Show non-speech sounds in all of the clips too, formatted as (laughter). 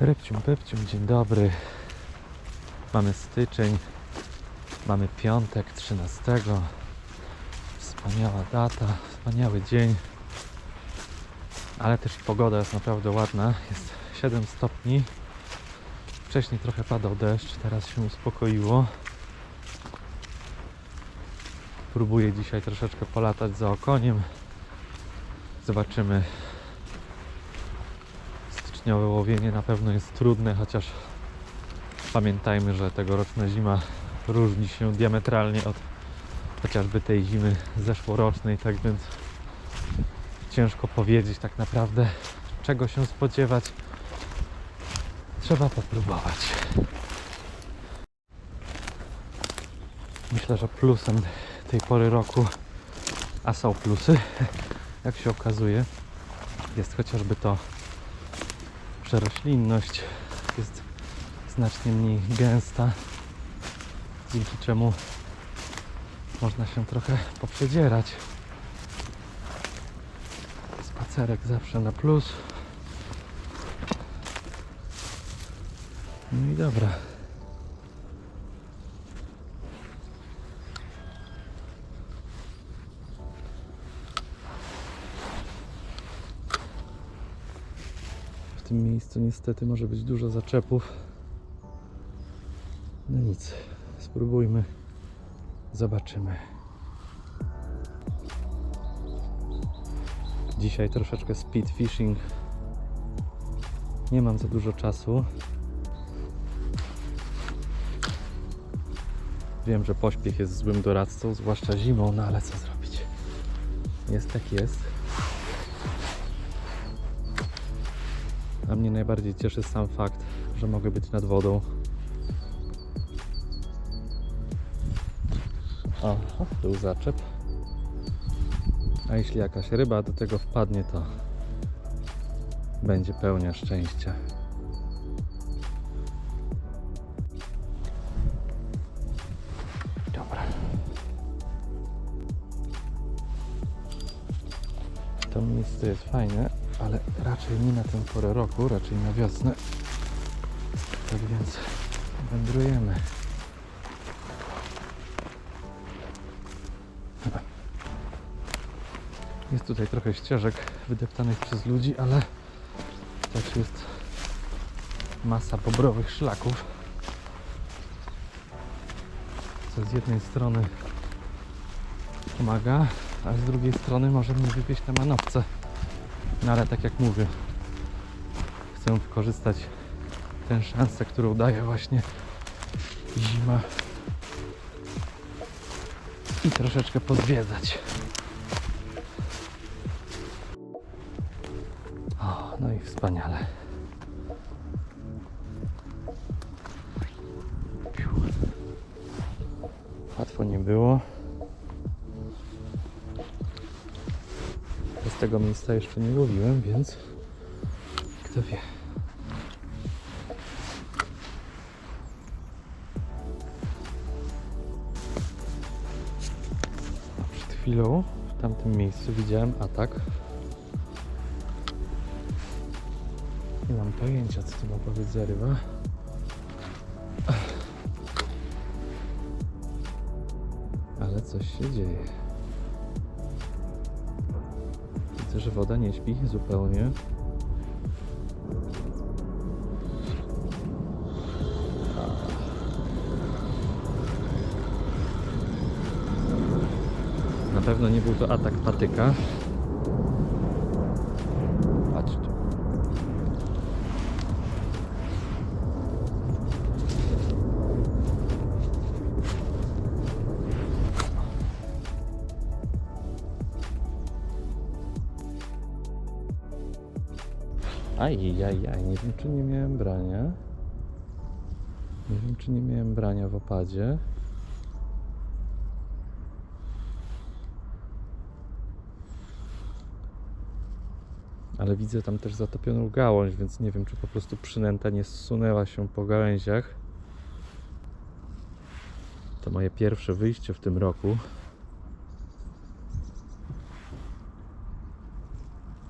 Repcium, pepcium, dzień dobry. Mamy styczeń, mamy piątek 13. Wspaniała data, wspaniały dzień. Ale też pogoda jest naprawdę ładna. Jest 7 stopni. Wcześniej trochę padał deszcz, teraz się uspokoiło. Próbuję dzisiaj troszeczkę polatać za okoniem. Zobaczymy. Styczniowe łowienie na pewno jest trudne, chociaż pamiętajmy, że tegoroczna zima różni się diametralnie od chociażby tej zimy zeszłorocznej, tak więc ciężko powiedzieć tak naprawdę czego się spodziewać. Trzeba popróbować. Myślę, że plusem tej pory roku, a są plusy, (laughs) jak się okazuje, jest chociażby to, że roślinność jest znacznie mniej gęsta, dzięki czemu można się trochę poprzedzierać. Spacerek zawsze na plus. No i dobra. Tym miejscu niestety może być dużo zaczepów. No nic, spróbujmy, zobaczymy. Dzisiaj troszeczkę speed fishing. Nie mam za dużo czasu. Wiem, że pośpiech jest złym doradcą, zwłaszcza zimą, no ale co zrobić? Jest jak jest. A mnie najbardziej cieszy sam fakt, że mogę być nad wodą. Aha, był zaczep. A jeśli jakaś ryba do tego wpadnie, to będzie pełnia szczęścia. Dobra. To miejsce jest fajne, ale raczej nie na tę porę roku, raczej na wiosnę. Tak więc wędrujemy. Jest tutaj trochę ścieżek wydeptanych przez ludzi, ale też jest masa bobrowych szlaków. Co z jednej strony pomaga, a z drugiej strony może mnie wypieść na manowce. No ale tak jak mówię, chcę wykorzystać tę szansę, którą daje właśnie zima i troszeczkę pozwiedzać. O, no i wspaniale. Tego miejsca jeszcze nie łowiłem, więc kto wie. Przed chwilą w tamtym miejscu widziałem atak Nie mam pojęcia, co to mogła być za ryba. Ale coś się dzieje. Że woda nie śpi zupełnie. Na pewno nie był to atak patyka. Ajajaj, nie wiem czy nie miałem brania. Nie wiem czy nie miałem brania w opadzie. Ale widzę tam też zatopioną gałąź, więc nie wiem czy po prostu przynęta nie zsunęła się po gałęziach. To moje pierwsze wyjście w tym roku.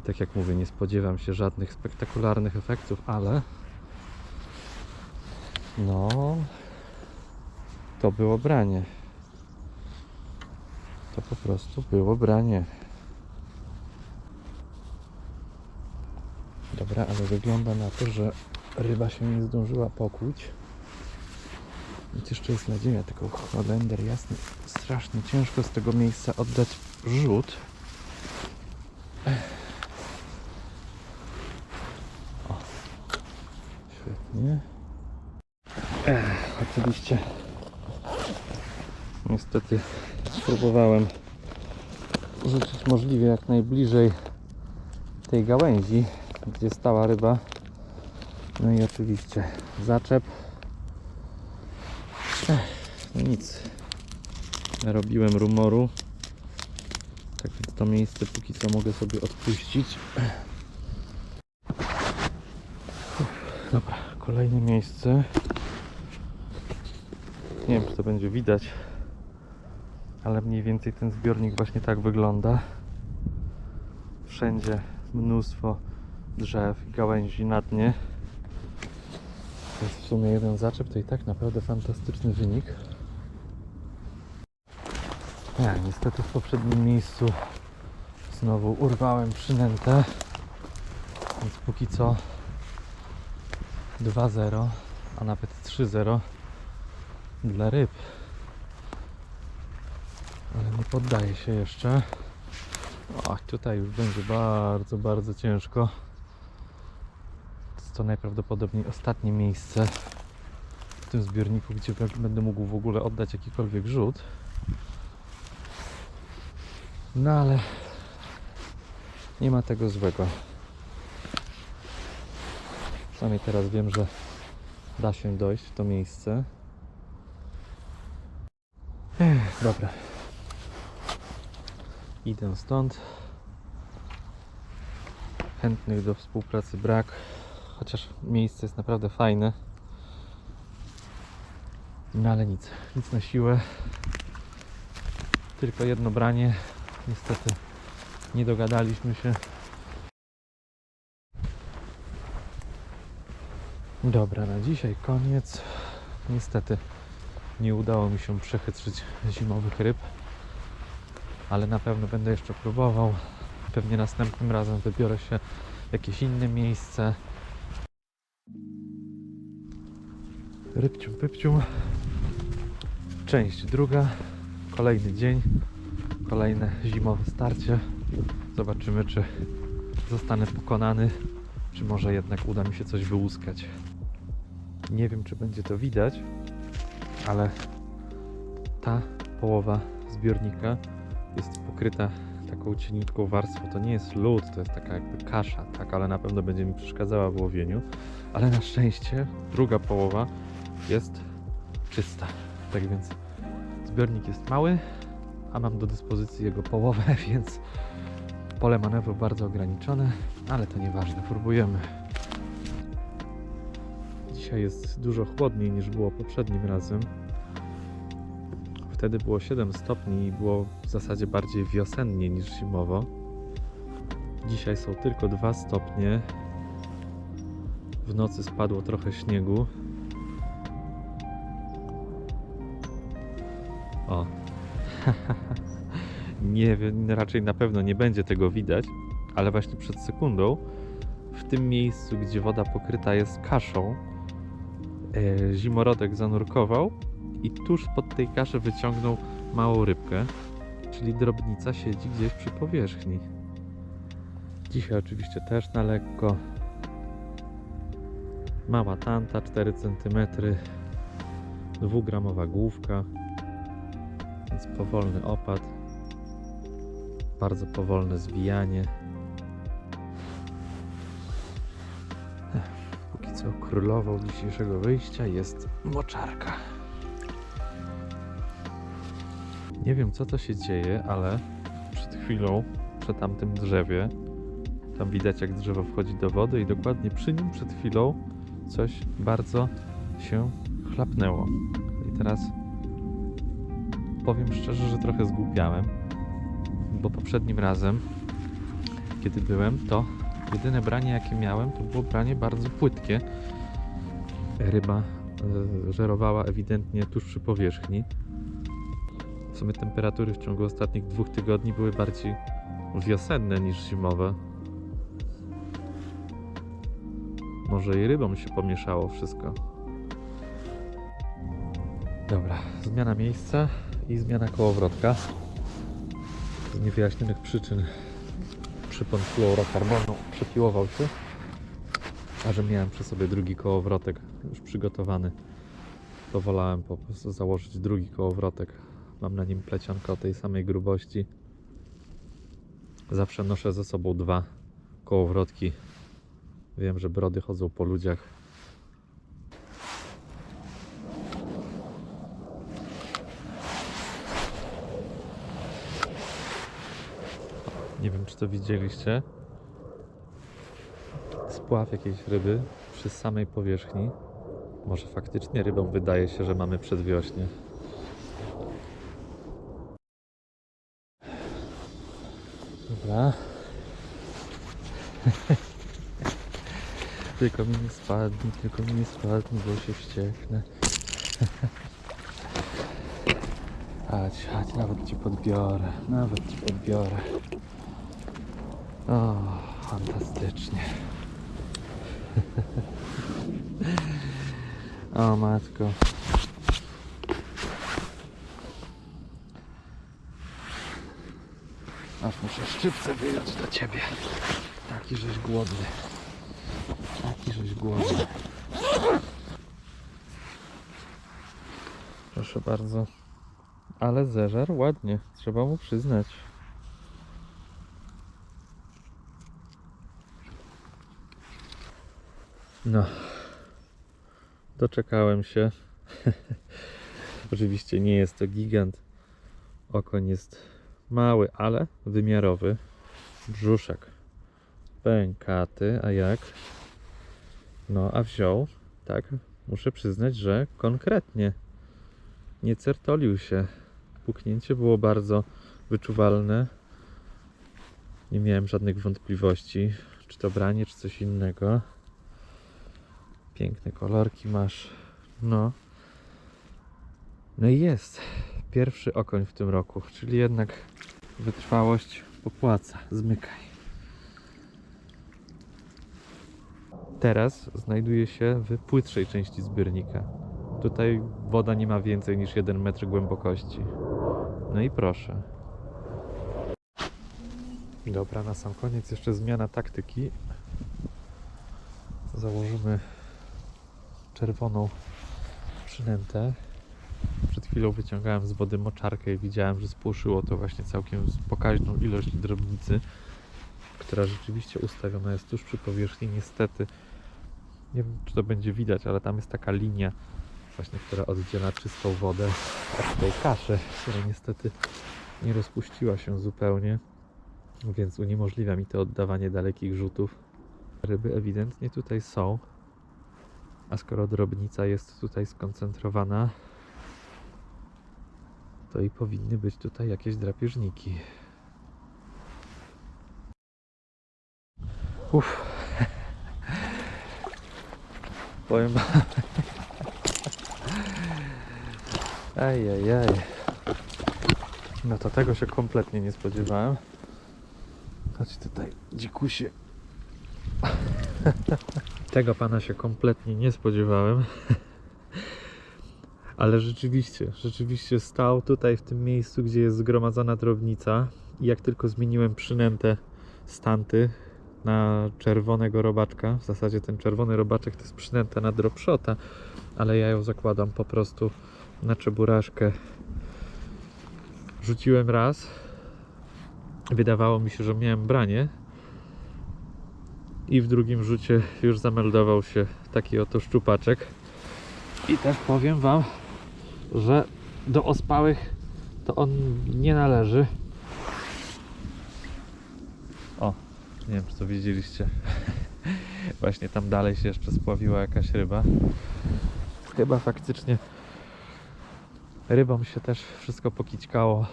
I tak jak mówię, nie spodziewam się żadnych spektakularnych efektów, ale No, to było branie. To po prostu było branie. Dobra, ale wygląda na to, że ryba się nie zdążyła pokłuć. Więc jeszcze jest nadzieja, tylko Holender jasny, strasznie ciężko z tego miejsca oddać rzut. O, świetnie. Ech, oczywiście. Niestety spróbowałem rzucić możliwie jak najbliżej tej gałęzi, gdzie stała ryba. No i oczywiście zaczep. Ech, no nic. Narobiłem rumoru. Tak więc to miejsce póki co mogę sobie odpuścić. Dobra, kolejne miejsce. Nie wiem, czy to będzie widać, ale mniej więcej ten zbiornik właśnie tak wygląda. Wszędzie mnóstwo drzew i gałęzi na dnie. To jest w sumie jeden zaczep, to i tak naprawdę fantastyczny wynik. Ja, niestety w poprzednim miejscu znowu urwałem przynętę, więc póki co 2-0, a nawet 3-0 dla ryb. Ale nie poddaje się jeszcze. O, tutaj już będzie bardzo, bardzo ciężko. Jest to najprawdopodobniej ostatnie miejsce w tym zbiorniku, gdzie będę mógł w ogóle oddać jakikolwiek rzut. No ale nie ma tego złego. Przynajmniej teraz wiem, że da się dojść w to miejsce. Ech, dobra. Idę stąd. Chętnych do współpracy brak. Chociaż miejsce jest naprawdę fajne. No ale nic, nic na siłę. Tylko jedno branie. Niestety nie dogadaliśmy się. Dobra, na dzisiaj koniec. Niestety nie udało mi się przechytrzyć zimowych ryb, ale na pewno będę jeszcze próbował. Pewnie następnym razem wybiorę się w jakieś inne miejsce. Rybcium, pypcium. Część druga. Kolejny dzień. Kolejne zimowe starcie. Zobaczymy, czy zostanę pokonany, czy może jednak uda mi się coś wyłuskać. Nie wiem, czy będzie to widać, ale ta połowa zbiornika jest pokryta taką cieniutką warstwą. To nie jest lód, to jest taka jakby kasza, tak, ale na pewno będzie mi przeszkadzała w łowieniu. Ale na szczęście druga połowa jest czysta. Tak więc zbiornik jest mały, a mam do dyspozycji jego połowę, (laughs) więc pole manewru bardzo ograniczone, ale to nieważne, próbujemy. Dzisiaj jest dużo chłodniej niż było poprzednim razem. Wtedy było 7 stopni i było w zasadzie bardziej wiosennie niż zimowo. Dzisiaj są tylko 2 stopnie. W nocy spadło trochę śniegu. O. (laughs) nie wiem, raczej na pewno nie będzie tego widać, ale właśnie przed sekundą w tym miejscu, gdzie woda pokryta jest kaszą, zimorodek zanurkował i tuż pod tej kaszy wyciągnął małą rybkę, czyli drobnica siedzi gdzieś przy powierzchni. Dzisiaj oczywiście też na lekko. Mała tanta 4 cm, dwugramowa główka, więc powolny opad, bardzo powolne zwijanie. Co królową dzisiejszego wyjścia jest moczarka. Nie wiem co to się dzieje, ale przed chwilą, przy tamtym drzewie, tam widać jak drzewo wchodzi do wody i dokładnie przy nim przed chwilą coś bardzo się chlapnęło. I teraz powiem szczerze, że trochę zgłupiałem, bo poprzednim razem, kiedy byłem, to jedyne branie jakie miałem, to było branie bardzo płytkie. Ryba e, żerowała ewidentnie tuż przy powierzchni. W sumie temperatury w ciągu ostatnich dwóch tygodni były bardziej wiosenne niż zimowe. Może i rybom się pomieszało wszystko. Dobra, zmiana miejsca i zmiana kołowrotka. Z niewyjaśnionych przyczyn przypon fluorokarbonu przepiłował się. A że miałem przy sobie drugi kołowrotek już przygotowany, to wolałem po prostu założyć drugi kołowrotek. Mam na nim plecionkę o tej samej grubości. Zawsze noszę ze sobą dwa kołowrotki. Wiem, że brody chodzą po ludziach. Nie wiem, czy to widzieliście. Spław jakiejś ryby przy samej powierzchni. Może faktycznie rybom wydaje się, że mamy przedwiośnie. Dobra. (laughs) tylko mi nie spadnie, tylko mi nie spadnie, bo się wścieknę. (laughs) Chodź, chodź, nawet ci podbiorę, nawet ci podbiorę. O, fantastycznie. O matko. Aż muszę szczypce wyjąć do ciebie. Taki żeś głodny. Taki żeś głodny. Proszę bardzo. Ale zeżar ładnie, trzeba mu przyznać. No. Doczekałem się. (laughs) Oczywiście nie jest to gigant. Okoń jest mały, ale wymiarowy. Brzuszek pękaty, a jak? No, a wziął, tak, muszę przyznać, że konkretnie nie certolił się. Puknięcie było bardzo wyczuwalne. Nie miałem żadnych wątpliwości, czy to branie, czy coś innego. Piękne kolorki masz. No. No i jest. Pierwszy okoń w tym roku, czyli jednak wytrwałość popłaca. Zmykaj. Teraz znajduje się w płytszej części zbiornika. Tutaj woda nie ma więcej niż 1 metr głębokości. No i proszę. Dobra, na sam koniec jeszcze zmiana taktyki. Założymy czerwoną przynętę. Przed chwilą wyciągałem z wody moczarkę i widziałem, że spłoszyło to właśnie całkiem pokaźną ilość drobnicy, która rzeczywiście ustawiona jest tuż przy powierzchni. Niestety, nie wiem czy to będzie widać, ale tam jest taka linia właśnie, która oddziela czystą wodę od tej kaszy, która niestety nie rozpuściła się zupełnie, więc uniemożliwia mi to oddawanie dalekich rzutów. Ryby ewidentnie tutaj są, a skoro drobnica jest tutaj skoncentrowana, to i powinny być tutaj jakieś drapieżniki. Uff. (laughs) Powiem. Ajajaj. (laughs) No to tego się kompletnie nie spodziewałem. Chodź tutaj, dzikusie. (laughs) Tego pana się kompletnie nie spodziewałem. (laughs) Ale rzeczywiście, rzeczywiście stał tutaj w tym miejscu, gdzie jest zgromadzona drobnica. I jak tylko zmieniłem przynętę stanty na czerwonego robaczka, w zasadzie ten czerwony robaczek to jest przynęta na dropshota, ale ja ją zakładam po prostu na czeburaszkę. Rzuciłem raz. Wydawało mi się, że miałem branie. I w drugim rzucie już zameldował się taki oto szczupaczek. I też powiem Wam, że do ospałych to on nie należy. O, nie wiem czy to widzieliście. (laughs) Właśnie tam dalej się jeszcze spławiła jakaś ryba. Chyba faktycznie rybom się też wszystko pokićkało.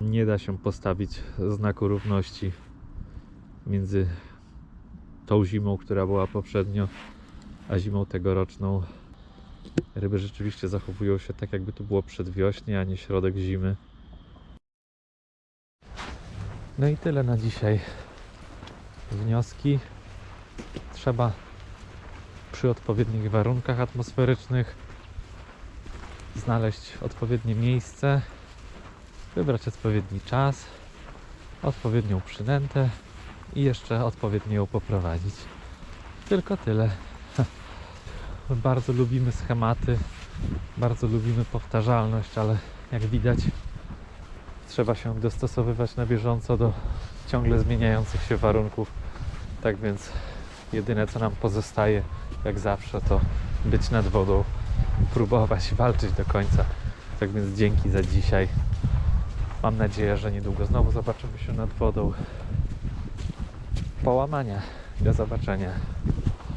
Nie da się postawić znaku równości między tą zimą, która była poprzednio, a zimą tegoroczną. Ryby rzeczywiście zachowują się tak, jakby to było przedwiośnie, a nie środek zimy. No i tyle na dzisiaj. Wnioski trzeba przy odpowiednich warunkach atmosferycznych znaleźć odpowiednie miejsce, wybrać odpowiedni czas, odpowiednią przynętę i jeszcze odpowiednio ją poprowadzić. Tylko tyle. (laughs) Bardzo lubimy schematy, bardzo lubimy powtarzalność, ale jak widać, trzeba się dostosowywać na bieżąco do ciągle zmieniających się warunków. Tak więc jedyne co nam pozostaje, jak zawsze, to być nad wodą, próbować walczyć do końca. Tak więc dzięki za dzisiaj. Mam nadzieję, że niedługo znowu zobaczymy się nad wodą. Połamania. Do zobaczenia.